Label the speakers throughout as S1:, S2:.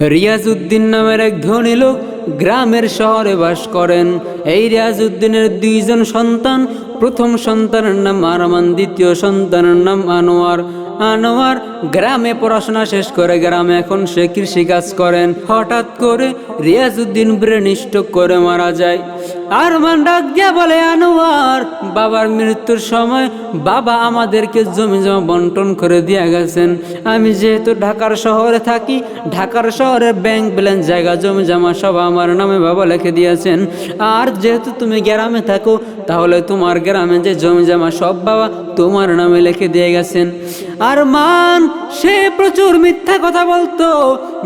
S1: রিয়াজউদ্দিন নামের এক ধনী লোক গ্রামের শহরে বাস করেন। এই রিয়াজউদ্দিনের দুইজন সন্তান, প্রথম সন্তানের নাম আরমান, দ্বিতীয় সন্তানের নাম আনোয়ার। আনোয়ার গ্রামে পড়াশোনা শেষ করে গ্রামে এখন সে কৃষিকাজ করেন। হঠাৎ করে রিয়াজউদ্দিন ব্রেন করে মারা যায়। আরমান ডাক দিয়া বলে, আনোয়ার, বাবার মৃত্যুর সময় বাবা আমাদেরকে জমি জমা বন্টন করে দিয়ে গেছেন। আমি যেহেতু ঢাকার শহরে থাকি, ঢাকার শহরে ব্যাংক ব্যালেন্স জায়গা জমি জমা সব আমার নামে বাবা লিখে দিয়েছেন। আর যেহেতু তুমি গ্রামে থাকো, তাহলে তোমার গ্রামে যে জমি জমা সব বাবা তোমার নামে লিখে দিয়ে গেছেন। আর মান সে প্রচুর মিথ্যা কথা বলতো।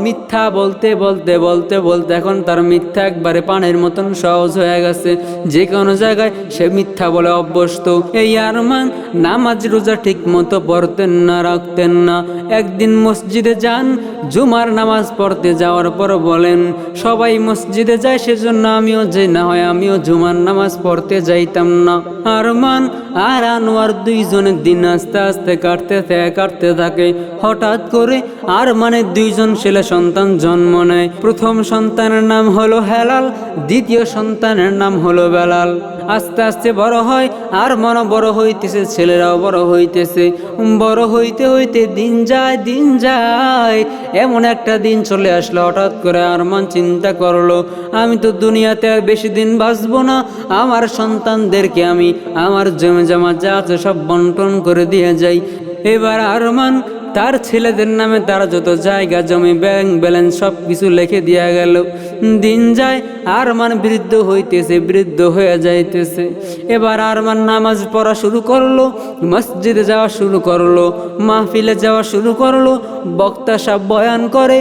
S1: মিথ্যা বলতে বলতে বলতে বলতে এখন তার মিথ্যা একবারে পানের মতন সহজ হয়ে গেছে। যে কোনো জায়গায় সে মিথ্যা বলে অভ্যস্ত। এই আরমান নামাজ রোজা ঠিক মতো পড়তেন না, রাখতেন না। একদিন মসজিদে যান, জুমার নামাজ পড়তে যাওয়ার পর বলেন, সবাই মসজিদে যায় সেজন্য আমিও যে না হয় আমিও জুমার নামাজ পড়তে যাইতাম না। আরমান আর আনোয়ার দুইজনের দিন আস্তে আস্তে কাটতে কাটতে থাকে। হঠাৎ করে আর মানে দুইজন ছেলে সন্তান জন্ম নেয়। প্রথম সন্তানের নাম হলো হেলাল, দ্বিতীয় সন্তানের নাম হলো বেলাল। আস্তে আস্তে বড় হয়, আর মন বড় হইতেছে, ছেলেরাও বড় হইতেছে। বড় হইতে হইতে দিন যায় দিন যায়। এমন একটা দিন চলে আসলো, হঠাৎ করে আরমান চিন্তা করল, আমি তো দুনিয়াতে আর বেশি দিন বাঁচবো না। আমার সন্তানদেরকে আমি আমার জমি জমা যা আছে সব বন্টন করে দিয়ে যাই। এবার আরমান তার ছেলেদের নামে তারা যত জায়গা, জমি, ব্যাংক ব্যালেন্স সব কিছু লিখে দেওয়া গেল। দিন যায় আর মান বৃদ্ধ হইতেছে, বৃদ্ধ হয়ে যাইতেছে। এবার আর আরমান নামাজ পড়া শুরু করল, মসজিদে যাওয়া শুরু করল, মাহফিলে যাওয়া শুরু করল, বক্তা সব বয়ান করে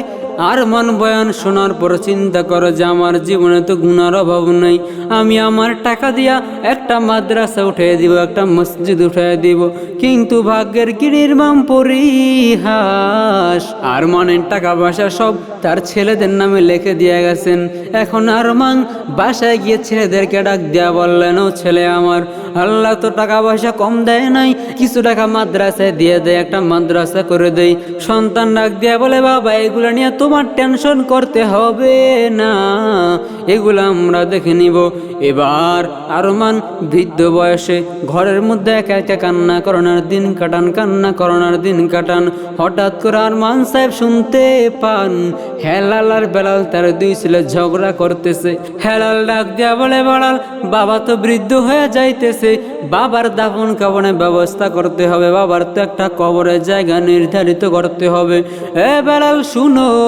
S1: আর মন বয়ান শোনার পর চিন্তা করো যে আমার জীবনে তো গুণার অভাব নেই। আমি আমার টাকা দিয়া একটা মাদ্রাসা উঠিয়ে দিব, একটা মসজিদ উঠিয়ে দিব। কিন্তু ভাগ্যের কি নির্মাম পরিহাস। আর মনের টাকা পয়সা সব তার ছেলেদের নামে লিখে দিয়ে গেছেন। এখন আর মান বাসায় গিয়ে ছেলেদেরকে ডাক দেয়া বললেন, ও ছেলে আমার, আল্লাহ তো টাকা পয়সা কম দেয় নাই, কিছু টাকা মাদ্রাসায় দিয়ে দেয় একটা মাদ্রাসা করে দেয় সন্তান ডাক দেয়া বলে, বাবা, এগুলো নিয়ে তোমার টেনশন করতে হবে না। এগুলো আমরা দেখে নিব। এবার আরমান বৃদ্ধ বয়সে ঘরের মধ্যে একা একা কান্না, করোনার দিন কাটান, কান্না, করোনার দিন কাটান। হঠাৎ করে আরমান সাহেব শুনতে পান, হেলাল আর বেলাল তার দুই ছেলে ঝগড়া করতেছে। হেলাল ডাক দেয়া বলে, বলাল, বাবা তো বৃদ্ধ হয়ে যাইতেছে। বাবার দাফন কাবনের ব্যবস্থা করতে হবে। বাবার তো একটা কবরের জায়গা নির্ধারিত করতে হবে। এ বেলাল, শুনো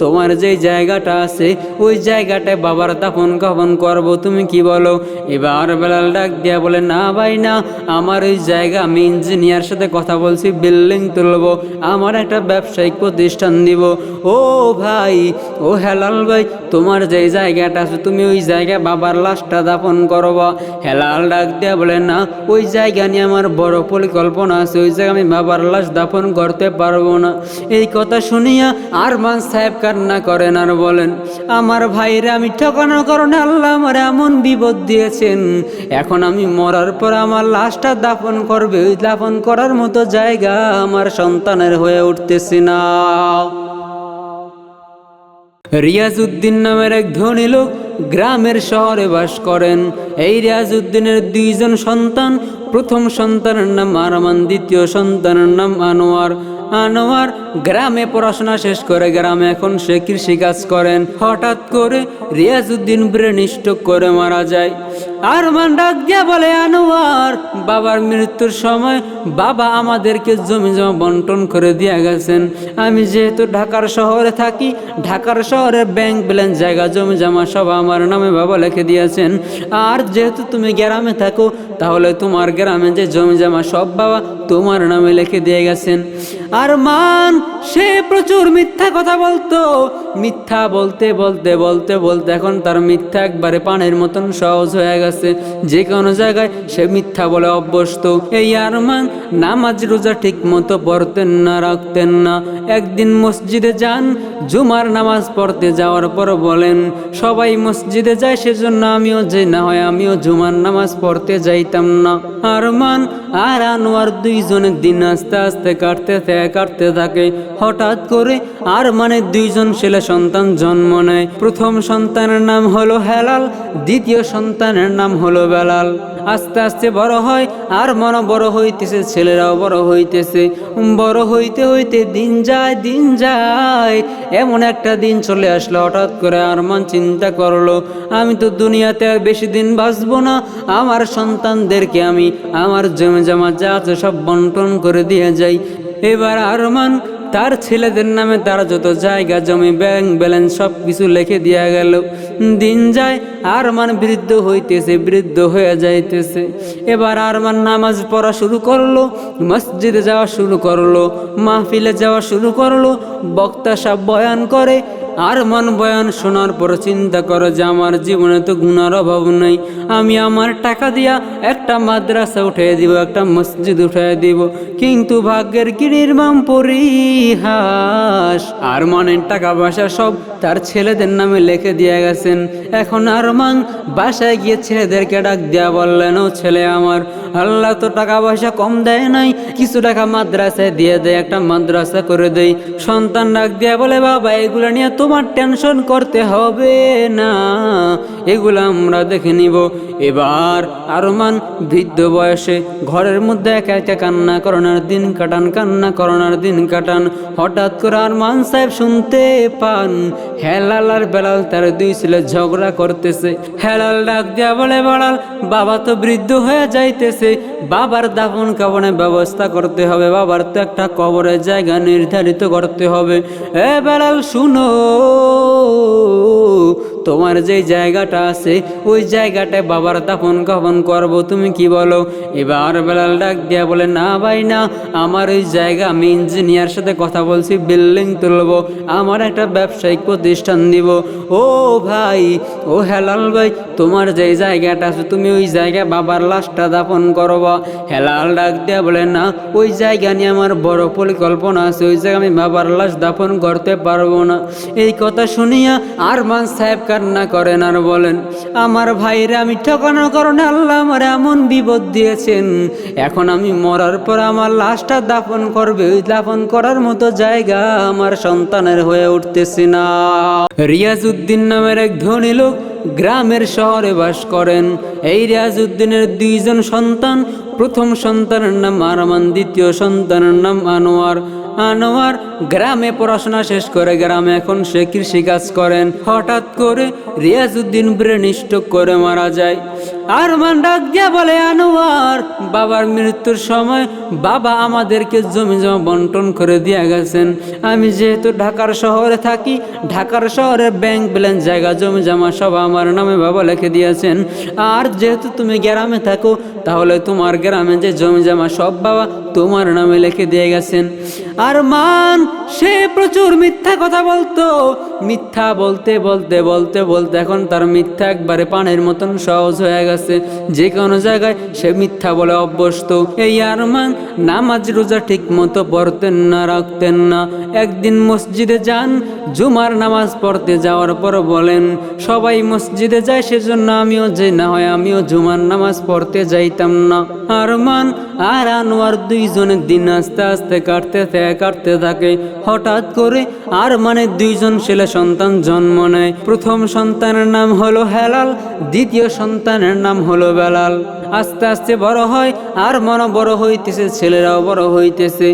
S1: তোমার যে জায়গাটা আছে, ওই জায়গাটায় বাবার দাফন কাফন করব, তুমি কি বলো? এবার বেলাল ডাক দিয়া বলে, না ভাই, না, আমার ওই জায়গা, আমি ইঞ্জিনিয়ার সাথে কথা বলছি বিল্ডিং তুলবো, আমার একটা ব্যবসায়িক প্রতিষ্ঠান দিব। ও ভাই, ও হেলাল ভাই, তোমার যে জায়গাটা আছে, তুমি ওই জায়গায় বাবার লাশটা দাফন করবা। হেলাল ডাক দিয়া বলে, না, ওই জায়গা নিয়ে আমার বড় পরিকল্পনা আছে, ওই জায়গায় আমি বাবার লাশ দাফন করতে পারব না। এই কথা শুনিয়া আরমান সাহেব কান্না করেন আর বলেন, আমার ভাইরা আমি ঠকানোর কারণে আল্লাহ আমার এমন বিপদ দিয়েছেন। এখন আমি মরার পর আমার লাশটা দাফন করবে, ওই দাফন করার মতো জায়গা আমার সন্তানের হয়ে উঠতেছে না। রিয়াজউদ্দিন নামের এক ধনী লোক গ্রামের শহরে বাস করেন। এই রিয়াজউদ্দিনের দুইজন সন্তান, প্রথম সন্তানের নাম আরমান, দ্বিতীয় সন্তানের নাম আনোয়ার। আনোয়ার গ্রামে পড়াশোনা শেষ করে গ্রামে এখন সে কৃষিকাজ করেন। হঠাৎ করে রিয়াজউদ্দিন ব্রেন স্ট্রোক করে মারা যায়। আরমান ডাক বলে, আনোয়ার, বাবার মৃত্যুর সময় বাবা আমাদেরকে জমি জমা বন্টন করে দিয়ে গেছেন। আমি যেহেতু ঢাকার শহরে থাকি, ঢাকার শহরে ব্যাংক ব্যালেন্স জায়গা, জমি জমা সব আমার নামে বাবা লিখে দিয়েছেন। আর যেহেতু তুমি গ্রামে থাকো, তাহলে তোমার গ্রামে যে জমি জমা সব বাবা তোমার নামে লিখে দিয়ে গেছেন। আর মান সে প্রচুর মিথ্যা কথা বলতো। মিথ্যা বলতে বলতে বলতে বলতে এখন তার মিথ্যা একবারে পানের মতন সহজ হয়ে গেছে। যে কোনো জায়গায় সে মিথ্যা বলে অভ্যস্ত। এই আরমান নামাজ রোজা ঠিক মতো পড়তেন না, রাখতেন না। একদিন মসজিদে যান, জুমার নামাজ পড়তে যাওয়ার পর বলেন, সবাই মসজিদে যায় সেজন্য আমিও যে না হয় আমিও জুমার নামাজ পড়তে যাইতাম না। আরমান আর আনোয়ার দুইজনের দিন আস্তে আস্তে কাটতে কাটতে থাকে। হঠাৎ করে আর মানে দুইজন ছেলে সন্তান জন্ম নেয়। প্রথম সন্তানের নাম হলো হেলাল, দ্বিতীয় সন্তানের নাম হলো বেলাল। আস্তে আস্তে বড় হয়, আর মন বড় হইতেছে, ছেলেরাও বড় হইতেছে। বড় হইতে হইতে দিন যায় দিন যায়, এমন একটা দিন চলে আসলো, হঠাৎ করে আরমান চিন্তা করল, আমি তো দুনিয়াতে আর বেশি দিন বাঁচবো না, আমার সন্তানদেরকে আমি আমার জমি জমা যা আছে সব বন্টন করে দিয়ে যাই। এবার আরমান তার ছেলেদের নামে তারা যত জায়গা জমি ব্যাংক ব্যালেন্স সব কিছু লিখে দেওয়া গেল। দিন যায়, আরমান বৃদ্ধ হইতেছে, বৃদ্ধ হয়ে যাইতেছে। এবার আর আরমান নামাজ পড়া শুরু করল, মসজিদে যাওয়া শুরু করল, মাহফিলে যাওয়া শুরু করল, বক্তা সব বয়ান করে আর মন বয়ান শোনার পর চিন্তা করো যে আমার জীবনে তো গুণার অভাব নেই, আমি আমার টাকা দিয়া একটা মাদ্রাসা উঠে দিব, একটা মসজিদ উঠে দিব। কিন্তু ভাগ্যের কি নির্মাম পরিহাস আর মনের টাকা পয়সা সব তার ছেলেদের নামে লিখে দিয়ে গেছেন এখন আরমান বাসায় গিয়ে ছেলেদেরকে ডাক দেয়া বললেন, ও ছেলে আমার, আল্লাহ তো টাকা পয়সা কম দেয় নাই, কিছু টাকা মাদ্রাসায় দিয়ে দেয় একটা মাদ্রাসা করে দেই। সন্তান ডাক দেয়া বলে, বাবা, এগুলো নিয়ে তোমার টেনশন করতে হবে না, এগুলো আমরা দেখে নিব। এবার আরমান বৃদ্ধ বয়সে ঘরের মধ্যে একা একা কান্না করোনার দিন কাটান, কান্না করোনার দিন কাটান। হঠাৎ করে আরমান সাহেব শুনতে পান, হেলাল আর বেলাল তার দুই ছেলে ঝগড়া করতেছে। হেলাল ডাক দিয়া বলে, বাড়াল, বাবা তো বৃদ্ধ হয়ে যাইতেছে। বাবার দাফন কাবনের ব্যবস্থা করতে হবে। বাবার তো একটা কবরের জায়গা নির্ধারিত করতে হবে। এ বেলাল, শুনো তোমার যে জায়গাটা আছে, ওই জায়গাটায় বাবার দাফন কাফন করব, তুমি কি বলো? এবার বেলাল ডাক দিয়া বলে, না ভাই, না, আমার ওই জায়গা, আমি ইঞ্জিনিয়ার সাথে কথা বলছি বিল্ডিং তুলবো, আমার একটা ব্যবসায়িক প্রতিষ্ঠান দিব। ও ভাই, ও হেলাল ভাই, তোমার যে জায়গাটা আছে, তুমি ওই জায়গায় বাবার লাশটা দাফন করবা। হেলাল ডাক দিয়া বলে, না, ওই জায়গা নিয়ে আমার বড় পরিকল্পনা আছে, ওই জায়গায় আমি বাবার লাশ দাফন করতে পারব না। এই কথা শুনিয়া আরমান সাহেব কান্না করেন আর বলেন, আমার ভাইরা আমি ঠকানোর কারণে আল্লাহ আমার এমন বিপদ দিয়েছেন। এখন আমি মরার পর আমার লাশটা দাফন করবে, ওই দাফন করার মতো জায়গা আমার সন্তানের হয়ে উঠতেছে না। রিয়াজউদ্দিন নামের এক ধনী লোক গ্রামের শহরে বাস করেন। এই রিয়াজউদ্দিনের দুইজন সন্তান, প্রথম সন্তানের নাম আরমান, দ্বিতীয় সন্তানের নাম আনোয়ার। আনোয়ার গ্রামে পড়াশোনা শেষ করে গ্রামে এখন সে কৃষিকাজ করেন। হঠাৎ করে রিয়াজউদ্দিন ব্রেন স্ট্রোক করে মারা যায়। আর মান ডাক দিয়া বলে, আনোয়ার, বাবার মৃত্যুর সময় বাবা আমাদেরকে জমি জমা বন্টন করে দিয়ে গেছেন। আমি যেহেতু ঢাকার শহরে থাকি, ঢাকার শহরে ব্যাংক ব্যালেন্স জায়গা জমি জমা সব আমার নামে বাবা লিখে দিয়েছেন। আর যেহেতু তুমি গ্রামে থাকো, তাহলে তোমার গ্রামে যে জমি জমা সব বাবা তোমার নামে লিখে দিয়ে গেছেন। আর মান, সে প্রচুর মিথ্যা কথা বলতো। মিথ্যা বলতে বলতে বলতে বলতে এখন তার মিথ্যা একবারে পানের মতন সহজ হয়ে গেছে। যে কোনো জায়গায় সে মিথ্যা বলে অভ্যস্ত। এই আরমান নামাজ রোজা ঠিক মতো পড়তেন না, রাখতেন না। একদিন মসজিদে যান, জুমার নামাজ পড়তে যাওয়ার পর বলেন, সবাই মসজিদে যায় সেজন্য আমিও যে না হয় আমিও জুমার নামাজ পড়তে যাইতাম না। আরমান আর আনোয়ার দুইজনের দিন আস্তে আস্তে কাটতে কাটতে থাকে। হঠাৎ করে আর মানে দুইজন ছেলে সন্তান জন্ম নেয়। প্রথম সন্তানের নাম হলো হেলাল, দ্বিতীয় সন্তানের নাম হলো বেলাল। আস্তে আস্তে বড় হয়, আর মন বড় হইতেছে, ছেলেরাও বড় হইতেছে।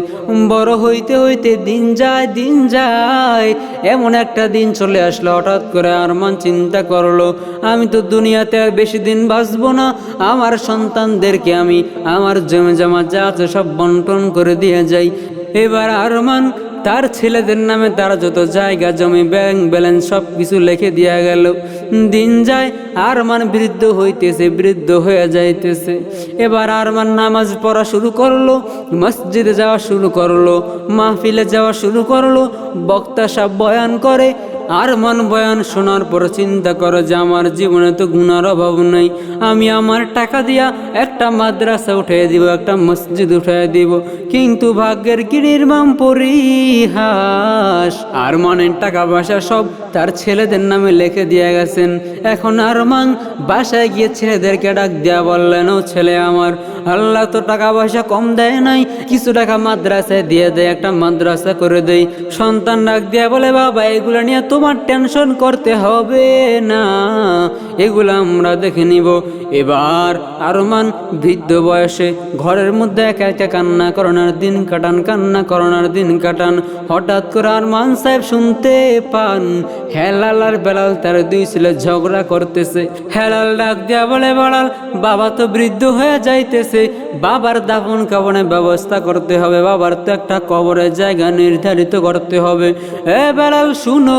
S1: বড় হইতে হইতে দিন যায় দিন যায়। এমন একটা দিন চলে আসলো, হঠাৎ করে আর মন চিন্তা করল, আমি তো দুনিয়াতে আর বেশি দিন বাঁচবো না, আমার সন্তানদেরকে আমি, আমার জমি জমা যা আছে সব বন্টন করে দিয়ে যাই। এবার আরমান, তার ছেলেদের নামে তার যত জায়গা, জমি, ব্যাংক ব্যালেন্স সব কিছু লিখে দেওয়া গেল। দিন যায়, আরমান বৃদ্ধ হইতেছে, বৃদ্ধ হয়ে যাইতেছে। এবার আরমান নামাজ পড়া শুরু করল, মসজিদে যাওয়া শুরু করল, মাহফিলে যাওয়া শুরু করল, বক্তা সব বয়ান করে আর মন বয়ান শোনার পর চিন্তা করে যে আমার জীবনে তো গুণার অভাব নেই। আমি আমার টাকা দিয়া একটা মাদ্রাসা উঠিয়ে দিব, একটা মসজিদ উঠিয়ে দিব। কিন্তু ভাগ্যের কি নির্মাম পরিহাস। আর মনের টাকা পয়সা সব তার ছেলেদের নামে লিখে দিয়ে গেছেন। এখন আর মান বাসায় গিয়ে ছেলেদেরকে ডাক দেওয়া বললেন ও ছেলে আমার, আল্লাহ তো টাকা পয়সা কম দেয় নাই, কিছু টাকা মাদ্রাসায় দিয়ে দেয় একটা মাদ্রাসা করে দেয় সন্তান ডাক দেয়া বলে, বাবা, এগুলো নিয়ে তোমার টেনশন করতে হবে না। এগুলো আমরা দেখে নিব। এবার আরমান বৃদ্ধ বয়সে ঘরের মধ্যে একা একা কান্না, করোনার দিন কাটান, কান্না, করোনার দিন কাটান। হঠাৎ করে আরমান সাহেব শুনতে পান, হেলাল আর বেলাল তার দুই ছেলে ঝগড়া করতেছে। হেলাল ডাক দেয়া বলে, বলাল, বাবা তো বৃদ্ধ হয়ে যাইতেছে। বাবার দাফন কাবনের ব্যবস্থা করতে হবে। বাবার তো একটা কবরের জায়গা নির্ধারিত করতে হবে। এ বেলাল, শুনো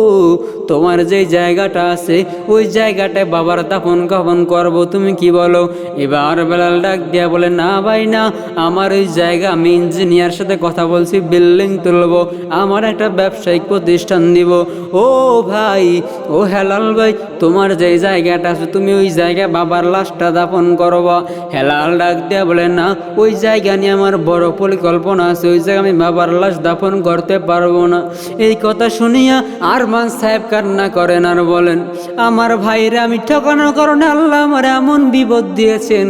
S1: তোমার যে জায়গাটা আছে, ওই জায়গাটায় বাবার দাফন কাফন করব, তুমি কি বলো? এবার বেলাল ডাক দিয়া বলে, না ভাই, না, আমার ওই জায়গা, আমি ইঞ্জিনিয়ার সাথে কথা বলছি বিল্ডিং তুলবো, আমার একটা ব্যবসায়িক প্রতিষ্ঠান দিব। ও ভাই, ও হেলাল ভাই, তোমার যে জায়গাটা আছে, তুমি ওই জায়গায় বাবার লাশটা দাফন করবা। হেলাল ডাক দিয়া বলে, না, ওই জায়গা নিয়ে আমার বড় পরিকল্পনা আছে, ওই জায়গায় আমি বাবার লাশ দাফন করতে পারব না। এই কথা শুনিয়া আরমান সাহেব কান্না করেন আর বলেন, আমার ভাইরে, আমি ঠকানোর কারণে আল্লাহ আমার এমন বিপদ দিয়েছেন।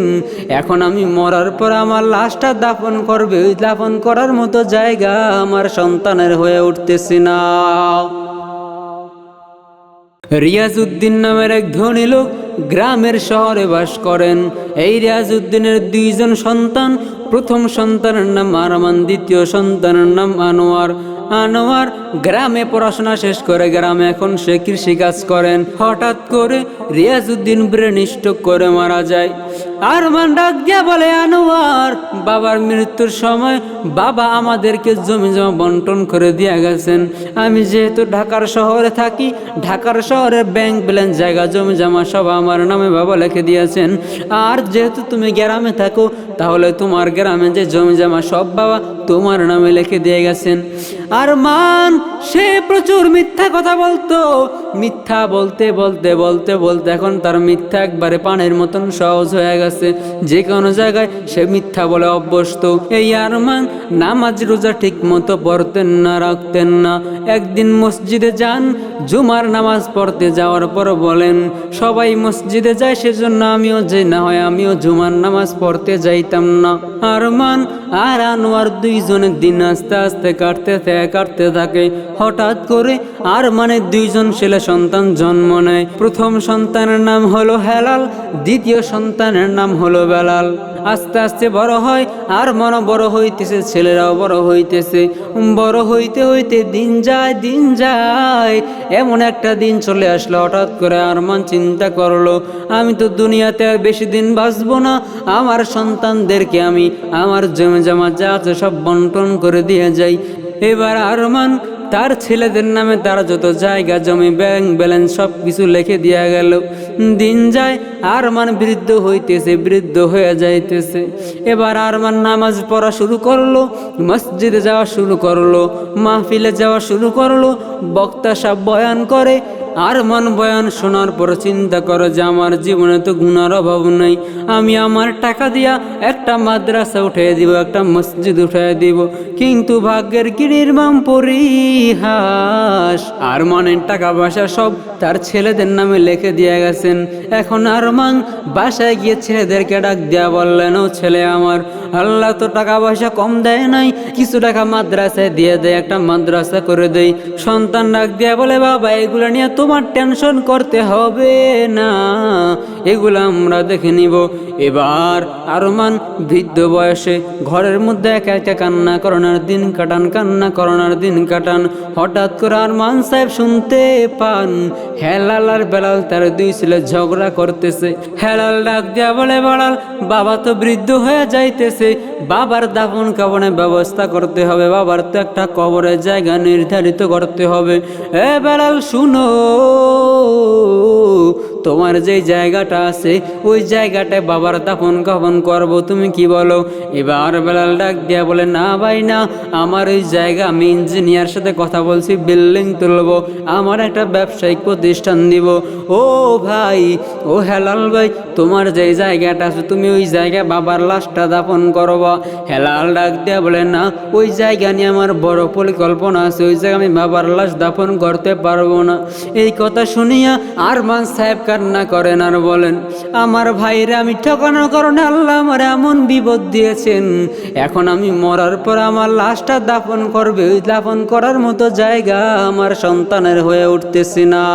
S1: এখন আমি মরার পর আমার লাশটা দাফন করবে, ওই দাফন করার মতো জায়গা আমার সন্তানের হয়ে উঠতেছে না। রিয়াজউদ্দিন নামের এক ধনী লোক গ্রামের শহরে বাস করেন। এই রিয়াজউদ্দিনের দুইজন সন্তান, প্রথম সন্তানের নাম আরমান, দ্বিতীয় সন্তানের নাম আনোয়ার। আনোয়ার গ্রামে পড়াশোনা শেষ করে গ্রামে এখন সে কৃষিকাজ করেন। হঠাৎ করে রিয়াজউদ্দিন ব্রেন স্ট্রোক করে মারা যায়। আরমান ডাক দিয়া বলে, আনোয়ার, বাবার মৃত্যুর সময় বাবা আমাদেরকে জমি জমা বন্টন করে দিয়া গেছেন। আমি যেহেতু ঢাকার শহরে থাকি, ঢাকার শহরে ব্যাংক ব্যালেন্স জায়গা, জমি জমা সব আমার নামে বাবা লিখে দিয়েছেন। আর যেহেতু তুমি গ্রামে থাকো, তাহলে তোমার গ্রামে যে জমি জমা সব বাবা তোমার নামে লিখে দিয়ে গেছেন। আর মান সে প্রচুর মিথ্যা কথা বলতো। মিথ্যা বলতে বলতে বলতে বলতে এখন তার মিথ্যা একবারে পানের মতন সহজ হয়ে গেছে। যে কোনো জায়গায় সে মিথ্যা বলে অভ্যস্ত। এই আরমান নামাজ রোজা ঠিক মতো পড়তেন না, রাখতেন না। একদিন মসজিদে যান, জুমার নামাজ পড়তে যাওয়ার পর বলেন, সবাই মসজিদে যায় সেজন্য আমিও যে না হয় আমিও জুমার নামাজ পড়তে যাইতাম না। আরমান আর আনোয়ার দুইজনের দিন আস্তে আস্তে কাটতে থাকে কাটতে থাকে। হঠাৎ করে আর মানে দুইজন ছেলে সন্তান জন্ম নেয়। প্রথম সন্তানের নাম হলো হেলাল, দ্বিতীয় সন্তানের নাম হলো বেলাল। আস্তে আস্তে বড় হয়, আর মন বড় হইতেছে, ছেলেরাও বড় হইতেছে। বড় হইতে হইতে দিন যায় দিন যায়। এমন একটা দিন চলে আসলো, হঠাৎ করে আরমান চিন্তা করল, আমি তো দুনিয়াতে আর বেশি দিন বাঁচবো না। আমার সন্তানদেরকে আমি আমার জমি জমা যা আছে সব বন্টন করে দিয়ে যাই। এবার আরমান, তার ছেলেদের নামে তারা যত জায়গা, জমি, ব্যাংক ব্যালেন্স সব কিছু লিখে দেওয়া গেল। দিন যায়, আরমান বৃদ্ধ হইতেছে, বৃদ্ধ হয়ে যাইতেছে। এবার আর আরমান নামাজ পড়া শুরু করল, মসজিদে যাওয়া শুরু করল, মাহফিলে যাওয়া শুরু করল, বক্তা সব বয়ান করে আর মন বয়ান শোনার পর চিন্তা করো যে আমার জীবনে তো গুণার অভাব নেই, আমি আমার টাকা দিয়া একটা মাদ্রাসা উঠিয়ে দিব, একটা মসজিদ উঠিয়ে দিব। কিন্তু ভাগ্যের কি নির্মাম পরিহাস আর মনের টাকা পয়সা সব তার ছেলেদের নামে লিখে দিয়ে গেছেন এখন আর মান বাসায় গিয়ে ছেলেদেরকে ডাক দেয়া বললেন, ও ছেলে আমার, আল্লাহ তো টাকা পয়সা কম দেয় নাই, কিছু টাকা মাদ্রাসায় দিয়ে দেয় একটা মাদ্রাসা করে দেই। সন্তান ডাক দেয়া বলে, বাবা, এগুলো নিয়ে তোমার টেনশন করতে হবে না, এগুলো আমরা দেখে নিব। এবার আরমান বৃদ্ধ বয়সে ঘরের মধ্যে একা একা কান্না করোনার দিন কাটান, কান্না করোনার দিন কাটান। হঠাৎ করে আরমান সাহেব শুনতে পান, হেলাল আর বেলাল তার দুই ছেলে ঝগড়া করতেছে। হেলাল ডাক দিয়া বলে, বাড়াল, বাবা তো বৃদ্ধ হয়ে যাইতেছে। বাবার দাফন কাবনের ব্যবস্থা করতে হবে। বাবার তো একটা কবরের জায়গা নির্ধারিত করতে হবে। এ বেড়াল শুনো। তোমার যে জায়গাটা আছে, ওই জায়গাটায় বাবার দাফন কাফন করব, তুমি কি বলো? এবার বেলাল ডাক দিয়া বলে, না ভাই, না, আমার ওই জায়গা, আমি ইঞ্জিনিয়ার সাথে কথা বলছি বিল্ডিং তুলবো, আমার একটা ব্যবসায়িক প্রতিষ্ঠান দিব। ও ভাই, ও হেলাল ভাই, তোমার যে জায়গাটা আছে, তুমি ওই জায়গায় বাবার লাশটা দাফন করবা। হেলাল ডাক দিয়া বলে, না, ওই জায়গা নিয়ে আমার বড় পরিকল্পনা আছে, ওই জায়গায় আমি বাবার লাশ দাফন করতে পারব না। এই কথা শুনিয়া আরমান সাহেব কান্না করেন আর বলেন, আমার ভাইরা আমি ঠকানোর কারণে আল্লাহ আমার এমন বিপদ দিয়েছেন। এখন আমি মরার পর আমার লাশটা দাফন করবে, ওই দাফন করার মতো জায়গা আমার সন্তানের হয়ে উঠতেছি না।